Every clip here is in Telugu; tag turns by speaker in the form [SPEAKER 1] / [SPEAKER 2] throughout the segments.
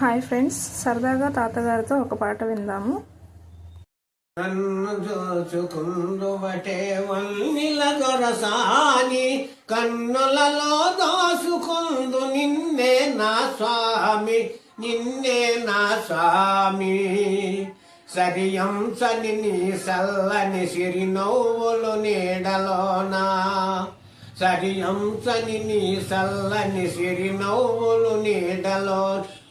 [SPEAKER 1] హాయ్ ఫ్రెండ్స్ సరదాగా తాతగారితో ఒక పాట విందాము.
[SPEAKER 2] నన్ను దోచుకుందువటే వల్లిల దొరసాని కన్నులలో దోసుకుందు నిన్నే నా స్వామి నిన్నే నా స్వామి. సరియం సని నీ సల్లని సిరి నవ్వులు నీడలోనా? సరియంచని నీ సల్లని సిరి నవ్వులు నీడలో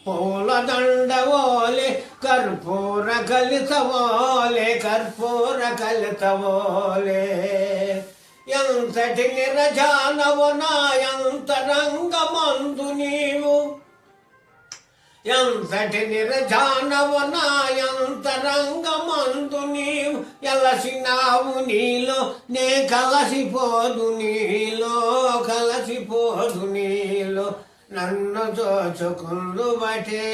[SPEAKER 2] పూల దండవోలే కర్పూర కలితవోలే కర్పూర కలితవోలే ఎంతటి నిరజానవు నా రంగమందు నీవు? ఎంతటి నిరజానవు నా ఎలసినావు నీలో నే కలసిపోదు నీలో కలసిపోదు నీలో నన్ను దోచుకుందు బటే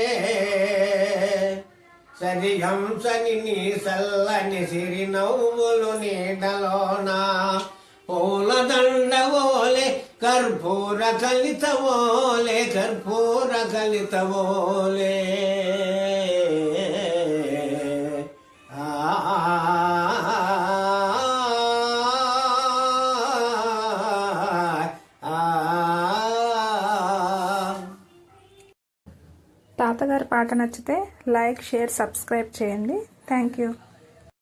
[SPEAKER 2] సరి హంసని నీ సల్లని సిరి నవ్వులు నీడలోనా పూలదండవోలే కర్పూర కలితవోలే కర్పూర కలితవోలే
[SPEAKER 1] తాతగారి పాట నచ్చితే లైక్ షేర్ సబ్స్క్రైబ్ చేయండి. Thank you.